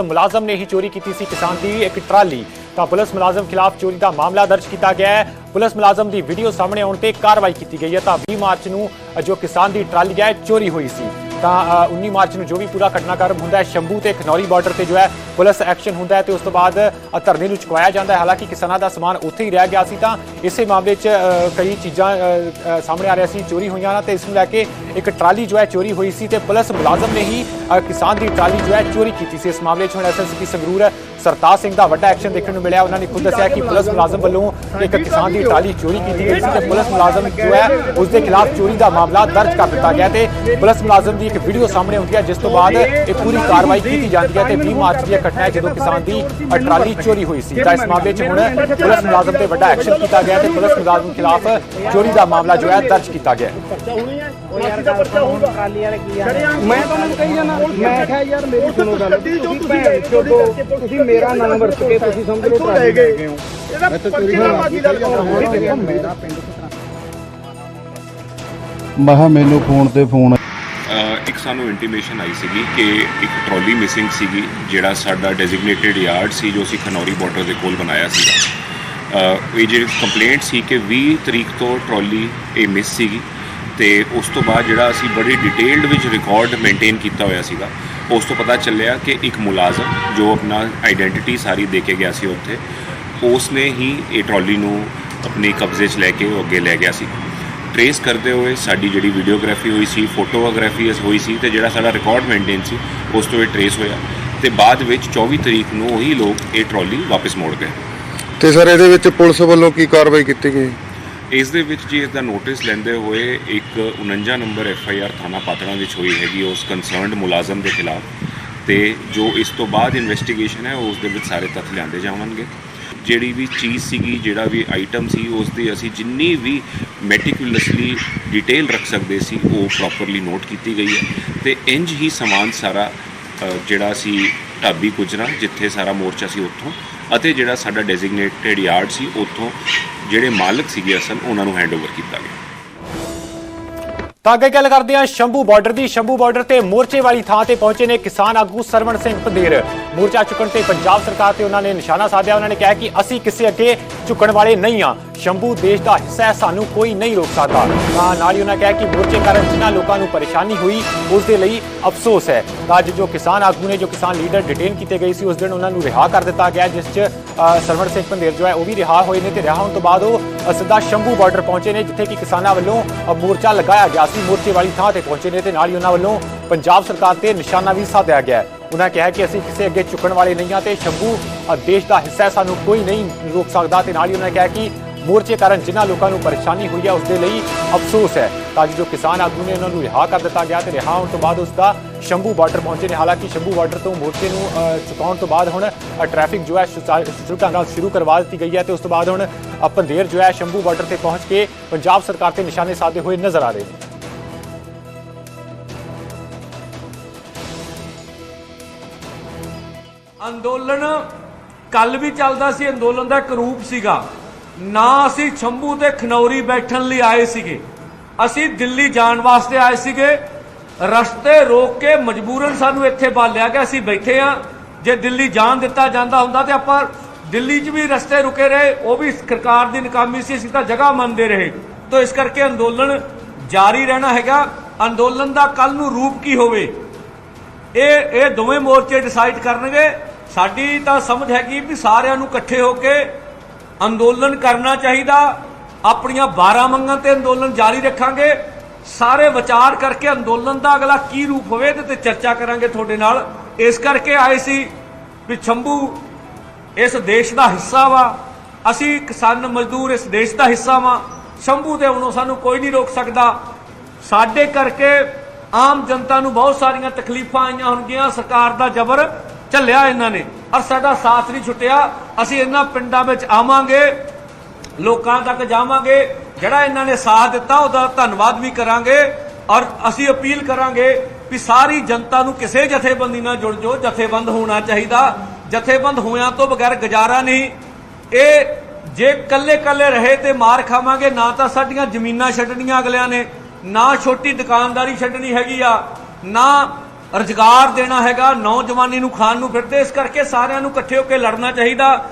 ਮੁਲਾਜ਼ਮ ਨੇ ਹੀ ਚੋਰੀ ਕੀਤੀ ਸੀ ਕਿਸਾਨ ਦੀ ਇੱਕ ਟਰਾਲੀ। ਤਾਂ ਪੁਲਿਸ ਮੁਲਾਜ਼ਮ ਖਿਲਾਫ ਚੋਰੀ ਦਾ ਮਾਮਲਾ ਦਰਜ ਕੀਤਾ ਗਿਆ ਹੈ। ਪੁਲਿਸ ਮੁਲਾਜ਼ਮ ਦੀ ਵੀਡੀਓ ਸਾਹਮਣੇ ਆਉਣ ਤੇ ਕਾਰਵਾਈ ਕੀਤੀ ਗਈ ਹੈ। ਤਾਂ 20 ਮਾਰਚ ਨੂੰ ਜੋ ਕਿਸਾਨ ਦੀ ਟਰਾਲੀ ਹੈ, ਚੋਰੀ ਹੋਈ ਸੀ। ਤਾਂ ਅ, 19 ਮਾਰਚ ਨੂੰ ਜੋ ਵੀ ਪੂਰਾ ਘਟਨਾਕ੍ਰਮ ਹੁੰਦਾ ਹੈ ਸ਼ੰਭੂ ਤੇ ਖਨੌਰੀ ਬਾਰਡਰ ਤੇ ਜੋ ਹੈ ਪੁਲਿਸ ਐਕਸ਼ਨ ਹੁੰਦਾ ਹੈ ਤੇ ਉਸ ਤੋਂ ਬਾਅਦ ਧਰਨੇ ਨੂੰ ਚੁਕਵਾਇਆ ਜਾਂਦਾ ਹੈ। ਹਾਲਾਂਕਿ ਕਿਸਾਨਾਂ ਦਾ ਸਮਾਨ ਉੱਥੇ ਹੀ ਰਹਿ ਗਿਆ ਸੀ ਤਾਂ ਇਸੇ ਮਾਮਲੇ 'ਚ ਕਈ ਚੀਜ਼ਾਂ ਸਾਹਮਣੇ ਆ ਰਹੀਆਂ ਸੀ ਚੋਰੀ ਹੋਈਆਂ ਨਾ ਤੇ ਇਸ ਨੂੰ ਲੈ ਕੇ ਇੱਕ ਟਰਾਲੀ ਜੋ ਹੈ ਚੋਰੀ ਹੋਈ ਸੀ ਤੇ ਪੁਲਿਸ ਮੁਲਾਜ਼ਮ ਨੇ ਹੀ ਕਿਸਾਨ ਦੀ ਟਰਾਲੀ ਜੋ ਹੈ ਚੋਰੀ ਕੀਤੀ ਸੀ। ਇਸ ਮਾਮਲੇ 'ਚ ਹੁਣ ਐਸਐਸਪੀ ਸੰਗਰੂਰ ਸਰਤਾਜ ਸਿੰਘ ਦਾ ਵੱਡਾ ਐਕਸ਼ਨ ਦੇਖਣ ਨੂੰ ਮਿਲਿਆ। ਉਹਨਾਂ ਨੇ ਖੁਦ ਦੱਸਿਆ ਕਿ ਪੁਲਿਸ ਮੁਲਾਜ਼ਮ ਵੱਲੋਂ ਇੱਕ ਕਿਸਾਨ ਦੀ ਟਰਾਲੀ ਚੋਰੀ ਕੀਤੀ ਗਈ ਸੀ ਤੇ ਪੁਲਿਸ ਮੁਲਾਜ਼ਮ ਜੋ ਹੈ ਉਸ ਦੇ ਖਿਲਾਫ ਚੋਰੀ ਦਾ ਮਾਮਲਾ ਦਰਜ ਕਰ ਦਿੱਤਾ ਗਿਆ ਤੇ ਪੁਲਿਸ ਮੁਲਾਜ਼ਮ ਦੀ ਇੱਕ ਵੀਡੀਓ ਸਾਹਮਣੇ ਆਉਂਦੀ ਹੈ ਜਿਸ ਤੋਂ ਬਾਅਦ ਇਹ ਪੂਰੀ ਕਾਰਵਾਈ ਕੀਤੀ ਜਾਂਦੀ ਹੈ ਤੇ 20 ਮਾਰਚ ਦੀ ਘਟਨਾ ਹੈ ਜਦੋਂ ਕਿਸਾਨ ਦੀ ਟਰਾਲੀ ਚੋਰੀ ਹੋਈ ਸੀ। ਤਾਂ ਇਸ ਮਾਮਲੇ 'ਚ ਹੁਣ ਪੁਲਿਸ ਮੁਲਾਜ਼ਮ ਤੇ ਵੱਡਾ ਐਕਸ਼ਨ ਕੀਤਾ ਗਿਆ ਤੇ ਪੁਲਿਸ ਮੁਲਾਜ਼ਮ ਖਿਲਾਫ ਚੋਰੀ ਦਾ ਮਾਮਲਾ ਜੋ ਹੈ ਦਰਜ ਕੀਤਾ ਗਿਆ ਤਾਂ ਹੁਣ ਮੈਂ ਤੁਹਾਨੂੰ ਕਹੀ ਜਾਣਾ ਮੈਂ ਕਿਹਾ ਯਾਰ ਮੇਰੀ ਸੁਣੋ ਗੱਲ। ਤੁਸੀਂ ਮੇਰਾ ਨਾਮ ਵਰਤ ਕੇ ਤੁਸੀਂ ਸਮਝ ਲਓ ਟਰਾਲੀ ਲੈ ਗਏ। ਹੋ ਨਾਲ ਬਾਕੀ ਗੱਲ ਦੇਖੋ ਮੇਰਾ ਪਿੰਡ ਮਹਾ ਮੈਨੂੰ ਫੋਨ ਤੇ ਫੋਨ ਇੱਕ ਸਾਨੂੰ ਇੰਟੀਮੇਸ਼ਨ ਆਈ ਸੀਗੀ ਕਿ ਇੱਕ ਟਰਾਲੀ ਮਿਸਿੰਗ ਸੀਗੀ, ਜਿਹੜਾ ਸਾਡਾ ਡੈਜ਼ਿਗਨੇਟਿਡ ਯਾਰਡ ਸੀ, ਜੋ ਅਸੀਂ ਖਨੌਰੀ ਬਾਰਡਰ ਦੇ ਕੋਲ ਬਣਾਇਆ ਸੀਗਾ। ਇਹ ਜਿਹੜੀ ਕੰਪਲੇਂਟ ਸੀ ਕਿ 20 ਤਰੀਕ ਤੋਂ ਟਰਾਲੀ ਇਹ ਮਿਸ ਸੀਗੀ ਤੇ ਉਸ ਤੋਂ ਬਾਅਦ ਜਿਹੜਾ ਅਸੀਂ ਬੜੀ ਡਿਟੇਲਡ ਵਿੱਚ ਰਿਕਾਰਡ ਮੇਨਟੇਨ ਕੀਤਾ ਹੋਇਆ ਸੀਗਾ, ਉਸ ਤੋਂ ਪਤਾ ਚੱਲਿਆ ਕਿ ਇੱਕ ਮੁਲਾਜ਼ਮ ਜੋ ਆਪਣਾ ਆਈਡੈਂਟੀਟੀ ਸਾਰੀ ਦੇ ਕੇ ਗਿਆ ਸੀ ਉੱਥੇ ਉਸ ਨੇ ਹੀ ਇਹ ਟਰਾਲੀ ਨੂੰ ਆਪਣੇ ਕਬਜ਼ੇ 'ਚ ਲੈ ਕੇ ਉਹ ਅੱਗੇ ਲੈ ਗਿਆ ਸੀ। ਟਰੇਸ ਕਰਦੇ ਹੋਏ ਸਾਡੀ ਜਿਹੜੀ ਵੀਡੀਓਗ੍ਰਾਫੀ ਹੋਈ ਸੀ ਫੋਟੋਗ੍ਰਾਫੀ ਹੋਈ ਸੀ ਤੇ ਜਿਹੜਾ ਸਾਡਾ ਰਿਕਾਰਡ ਮੇਨਟੇਨ ਸੀ ਉਸ ਤੋਂ ਇਹ ਟਰੇਸ ਹੋਇਆ। ਤੇ ਬਾਅਦ ਵਿੱਚ 24 ਤਰੀਕ ਨੂੰ ਉਹੀ ਲੋਕ ਇਹ ਟਰਾਲੀ ਵਾਪਸ ਮੋੜ ਗਏ। ਤੇ ਸਰ ਇਹਦੇ ਵਿੱਚ ਪੁਲਿਸ ਵੱਲੋਂ ਕੀ ਕਾਰਵਾਈ ਕੀਤੀ ਗਈ? ਇਸ ਦੇ ਵਿੱਚ ਜੀ ਇਸ ਦਾ ਨੋਟਿਸ ਲੈਂਦੇ ਹੋਏ ਇੱਕ 49 ਨੰਬਰ ਐਫ ਆਈ ਆਰ ਥਾਣਾ ਪਾਤੜਾ ਵਿੱਚ ਹੋਈ ਹੈਗੀ ਉਸ ਕੰਸਰਨਡ ਮੁਲਾਜ਼ਮ ਦੇ ਖਿਲਾਫ। ਤੇ ਜੋ ਇਸ ਤੋਂ ਬਾਅਦ ਇਨਵੈਸਟੀਗੇਸ਼ਨ ਹੈ ਉਸ ਦੇ ਵਿੱਚ ਸਾਰੇ ਤੱਥ ਲਿਆਂਦੇ ਜਾਵਣਗੇ ਜਿਹੜੀ ਵੀ ਚੀਜ਼ ਸੀਗੀ, ਜਿਹੜਾ ਵੀ ਆਈਟਮ ਸੀ ਉਸ ਦੀ ਅਸੀਂ ਜਿੰਨੀ ਵੀ ਮੈਟੀਕੂਲਸਲੀ ਡਿਟੇਲ ਰੱਖ ਸਕਦੇ ਸੀ, ਉਹ ਪ੍ਰੋਪਰਲੀ ਨੋਟ ਕੀਤੀ ਗਈ ਹੈ। ਤੇ ਇੰਜ ਹੀ ਸਮਾਨ ਸਾਰਾ ਜਿਹੜਾ ਸੀ ਢਾਬੀ ਗੁਜਰਾ ਜਿੱਥੇ ਸਾਰਾ ਮੋਰਚਾ ਸੀ ਉੱਥੋਂ, ਅਤੇ ਜਿਹੜਾ ਸਾਡਾ ਡੈਜ਼ਿਗਨੇਟਿਡ ਯਾਰਡ ਸੀ, ਉੱਥੋਂ ਜਿਹੜੇ ਮਾਲਕ ਸੀਗੇ ਅਸਲ, ਉਹਨਾਂ ਨੂੰ ਹੈਂਡਓਵਰ ਕੀਤਾ ਗਿਆ। ਤਾਂ ਅੱਗੇ ਗੱਲ ਕਰਦੇ ਹਾਂ ਸ਼ੰਭੂ ਬਾਰਡਰ ਦੀ। ਸ਼ੰਭੂ ਬਾਰਡਰ ਤੇ ਮੋਰਚੇ ਵਾਲੀ ਥਾਂ ਤੇ ਪਹੁੰਚੇ ਨੇ ਕਿਸਾਨ ਆਗੂ ਸਰਵਣ ਸਿੰਘ ਪੰਦੇਰ ਮੋਰਚਾ ਚੁੱਕਣ ਤੇ ਪੰਜਾਬ ਸਰਕਾਰ ਤੇ ਉਹਨਾਂ ਨੇ ਨਿਸ਼ਾਨਾ ਸਾਧਿਆ। ਉਹਨਾਂ ਨੇ ਕਿਹਾ ਕਿ ਅਸੀਂ ਕਿਸੇ ਅੱਗੇ ਝੁਕਣ ਵਾਲੇ ਨਹੀਂ ਆ ਸ਼ੰਭੂ ਦੇਸ਼ ਦਾ ਹਿੱਸਾ ਹੈ, ਸਾਨੂੰ ਕੋਈ ਨਹੀਂ ਰੋਕ ਸਕਦਾ। ਤਾਂ ਨਾਲ ਹੀ ਉਹਨਾਂ ਕਿਹਾ ਕਿ ਮੋਰਚੇ ਕਾਰਨ ਜਿਨ੍ਹਾਂ ਲੋਕਾਂ ਨੂੰ ਪਰੇਸ਼ਾਨੀ ਹੋਈ, ਉਸ ਦੇ ਲਈ ਅਫਸੋਸ ਹੈ। ਤਾਂ ਅੱਜ ਜੋ ਕਿਸਾਨ ਆਗੂ ਨੇ, ਜੋ ਕਿਸਾਨ ਲੀਡਰ ਡਿਟੇਨ ਕੀਤੇ ਗਏ ਸੀ, ਉਸ ਦਿਨ ਉਹਨਾਂ ਨੂੰ ਰਿਹਾ ਕਰ ਦਿੱਤਾ ਗਿਆ, ਜਿਸ 'ਚ ਸਰਵਣ ਸਿੰਘ ਪੰਦੇਰ ਜੋ ਹੈ, ਉਹ ਵੀ ਰਿਹਾ ਹੋਏ ਨੇ ਤੇ ਰਿਹਾ ਹੋਣ ਤੋਂ ਬਾਅਦ ਉਹ ਸਿੱਧਾ ਸ਼ੰਭੂ ਬਾਰਡਰ ਪਹੁੰਚੇ ਨੇ, ਜਿੱਥੇ ਕਿ ਕਿਸਾਨਾਂ ਵੱਲੋਂ ਮੋਰਚਾ ਲਗਾਇਆ ਗਿਆ ਸੀ, ਮੋਰਚੇ ਵਾਲੀ ਥਾਂ ਤੇ ਪਹੁੰਚੇ ਨੇ ਤੇ ਨਾਲ ਹੀ ਉਹਨਾਂ ਵੱਲੋਂ ਪੰਜਾਬ ਸਰਕਾਰ ਤੇ ਨਿਸ਼ਾਨਾ ਵੀ ਸਾਧਿਆ ਗਿਆ ਹੈ। ਉਹਨਾਂ ਕਿਹਾ ਕਿ ਅਸੀਂ ਕਿਸੇ ਅੱਗੇ ਝੁਕਣ ਵਾਲੇ ਨਹੀਂ ਹਾਂ ਤੇ ਸ਼ੰਭੂ ਦੇਸ਼ ਦਾ ਹਿੱਸਾ ਹੈ ਸਾਨੂੰ ਕੋਈ ਨਹੀਂ ਰੋਕ ਸਕਦਾ ਤੇ ਨਾਲ ਹੀ ਉਹਨਾਂ ਕਿਹਾ ਕਿ ਮੋਰਚੇ ਕਾਰਨ ਜਿਨ੍ਹਾਂ ਲੋਕਾਂ ਨੂੰ ਪਰੇਸ਼ਾਨੀ ਹੋਈ ਹੈ ਉਸ ਦੇ ਲਈ ਅਫਸੋਸ ਹੈ। ਤਾਂ ਅੱਜ ਜੋ ਕਿਸਾਨ ਆਗੂ ਨੇ ਉਹਨਾਂ ਨੂੰ ਰਿਹਾ ਕਰ ਦਿੱਤਾ ਗਿਆ ਤੇ ਰਿਹਾ ਹੋਣ ਤੋਂ ਬਾਅਦ ਉਸ ਦਾ ਸ਼ੰਭੂ ਬਾਰਡਰ ਪਹੁੰਚੇ ਨੇ। ਹਾਲਾਂਕਿ ਸ਼ੰਭੂ ਬਾਰਡਰ ਤੋਂ ਮੋਰਚੇ ਨੂੰ ਚੁਕਾਉਣ ਤੋਂ ਬਾਅਦ ਹੁਣ ਅ, ਟ੍ਰੈਫਿਕ ਜੋ ਹੈ ਸੁਚਾਰੂ ਨਾਲ ਸ਼ੁਰੂ ਕਰਵਾ ਦਿੱਤੀ ਗਈ ਹੈ ਤੇ ਉਸ ਤੋਂ ਬਾਅਦ ਹੁਣ ਅ, ਪੰਧੇਰ ਜੋ ਹੈ ਸ਼ੰਭੂ ਬਾਰਡਰ ਤੇ ਪਹੁੰਚ ਕੇ ਪੰਜਾਬ ਸਰਕਾਰ ਤੇ ਨਿਸ਼ਾਨੇ ਸਾਧੇ ਹੋਏ ਨਜ਼ਰ ਆ ਰਹੇ ਨੇ। ਅੰਦੋਲਨ ਕੱਲ ਵੀ ਚੱਲਦਾ ਸੀ, ਅੰਦੋਲਨ ਦਾ ਇੱਕ ਰੂਪ ਸੀਗਾ। ਨਾ ਅਸੀਂ ਛੰਭੂ ਤੇ ਖਨੌਰੀ ਬੈਠਣ ਲਈ ਆਏ ਸੀਗੇ। ਅਸੀਂ ਦਿੱਲੀ ਜਾਣ ਵਾਸਤੇ ਆਏ ਸੀਗੇ। ਰਸਤੇ ਰੋਕ ਕੇ ਮਜਬੂਰਨ ਸਾਨੂੰ ਇੱਥੇ ਬਾਲਿਆ ਗਿਆ ਅਸੀਂ ਬੈਠੇ ਆ ਜੇ ਦਿੱਲੀ ਜਾਣ ਦਿੱਤਾ ਜਾਂਦਾ ਹੁੰਦਾ ਤੇ ਆਪਾਂ ਦਿੱਲੀ 'ਚ ਵੀ ਰਸਤੇ ਰੁਕੇ ਰਹੇ, ਉਹ ਵੀ ਸਰਕਾਰ ਦੀ ਨਕਾਮੀ ਸੀ, ਅਸੀਂ ਤਾਂ ਜਗ੍ਹਾ ਮੰਨਦੇ ਰਹੇ। ਤਾਂ ਇਸ ਕਰਕੇ ਅੰਦੋਲਨ ਜਾਰੀ ਰਹਿਣਾ ਹੈਗਾ। ਅੰਦੋਲਨ ਦਾ ਕੱਲ ਨੂੰ ਰੂਪ ਕੀ ਹੋਵੇ? ਇਹ ਇਹ ਦੋਵੇਂ ਮੋਰਚੇ ਡਿਸਾਈਡ ਕਰਨਗੇ। ਸਾਡੀ ਤਾਂ ਸਮਝ ਹੈਗੀ ਵੀ ਸਾਰਿਆਂ ਨੂੰ ਇਕੱਠੇ ਹੋ ਕੇ ਅੰਦੋਲਨ ਕਰਨਾ ਚਾਹੀਦਾ। ਆਪਣੀਆਂ 12 ਮੰਗਾਂ ਤੇ ਅੰਦੋਲਨ ਜਾਰੀ ਰੱਖਾਂਗੇ। ਸਾਰੇ ਵਿਚਾਰ ਕਰਕੇ ਅੰਦੋਲਨ ਦਾ ਅਗਲਾ ਕੀ ਰੂਪ ਹੋਵੇ ਇਹਦੇ ਤੇ ਚਰਚਾ ਕਰਾਂਗੇ ਤੁਹਾਡੇ ਨਾਲ। ਇਸ ਕਰਕੇ ਆਏ ਸੀ ਵੀ ਛੰਭੂ ਇਸ ਦੇਸ਼ ਦਾ ਹਿੱਸਾ ਵਾ। ਅਸੀਂ ਕਿਸਾਨ ਮਜ਼ਦੂਰ ਇਸ ਦੇਸ਼ ਦਾ ਹਿੱਸਾ ਵਾ। ਸ਼ੰਭੂ ਦੇ ਆਉਣੋਂ ਸਾਨੂੰ ਕੋਈ ਨਹੀਂ ਰੋਕ ਸਕਦਾ। ਸਾਡੇ ਕਰਕੇ ਆਮ ਜਨਤਾ ਨੂੰ ਬਹੁਤ ਸਾਰੀਆਂ ਤਕਲੀਫਾਂ ਆਈਆਂ ਹੋਣਗੀਆਂ। ਸਰਕਾਰ ਦਾ ਜ਼ਬਰ ਝੱਲਿਆ ਇਹਨਾਂ ਨੇ। ਔਰ ਸਾਡਾ ਸਾਥ ਨਹੀਂ ਛੁੱਟਿਆ। ਅਸੀਂ ਇਹਨਾਂ ਪਿੰਡਾਂ ਵਿੱਚ ਆਵਾਂਗੇ, ਲੋਕਾਂ ਤੱਕ ਜਾਵਾਂਗੇ। ਜਿਹੜਾ ਇਹਨਾਂ ਨੇ ਸਾਥ ਦਿੱਤਾ, ਉਹਦਾ ਧੰਨਵਾਦ ਵੀ ਕਰਾਂਗੇ। ਔਰ ਅਸੀਂ ਅਪੀਲ ਕਰਾਂਗੇ ਵੀ ਸਾਰੀ ਜਨਤਾ ਨੂੰ ਕਿਸੇ ਜਥੇਬੰਦੀ ਨਾਲ ਜੁੜ ਜਾਓ। ਜਥੇਬੰਦ ਹੋਣਾ ਚਾਹੀਦਾ। ਜਥੇਬੰਦ ਹੋਇਆਂ ਤੋਂ ਬਗੈਰ ਗੁਜ਼ਾਰਾ ਨਹੀਂ। ਇਹ ਜੇ ਕੱਲੇ ਕੱਲੇ ਰਹੇ ਤੇ ਮਾਰ ਖਾਵਾਂਗੇ, ਨਾ ਤਾਂ ਸਾਡੀਆਂ ਜ਼ਮੀਨਾਂ ਛੱਡਣੀਆਂ ਅਗਲਿਆਂ ਨੇ, ਨਾ ਛੋਟੀ ਦੁਕਾਨਦਾਰੀ ਛੱਡਣੀ ਹੈਗੀ ਆ, ਨਾ ਰੁਜ਼ਗਾਰ ਦੇਣਾ ਹੈਗਾ, ਨੌਜਵਾਨੀ ਨੂੰ ਖਾਣ ਨੂੰ ਫਿਰਦੇ, ਇਸ ਕਰਕੇ ਸਾਰਿਆਂ ਨੂੰ ਇਕੱਠੇ ਹੋ ਕੇ ਲੜਨਾ ਚਾਹੀਦਾ।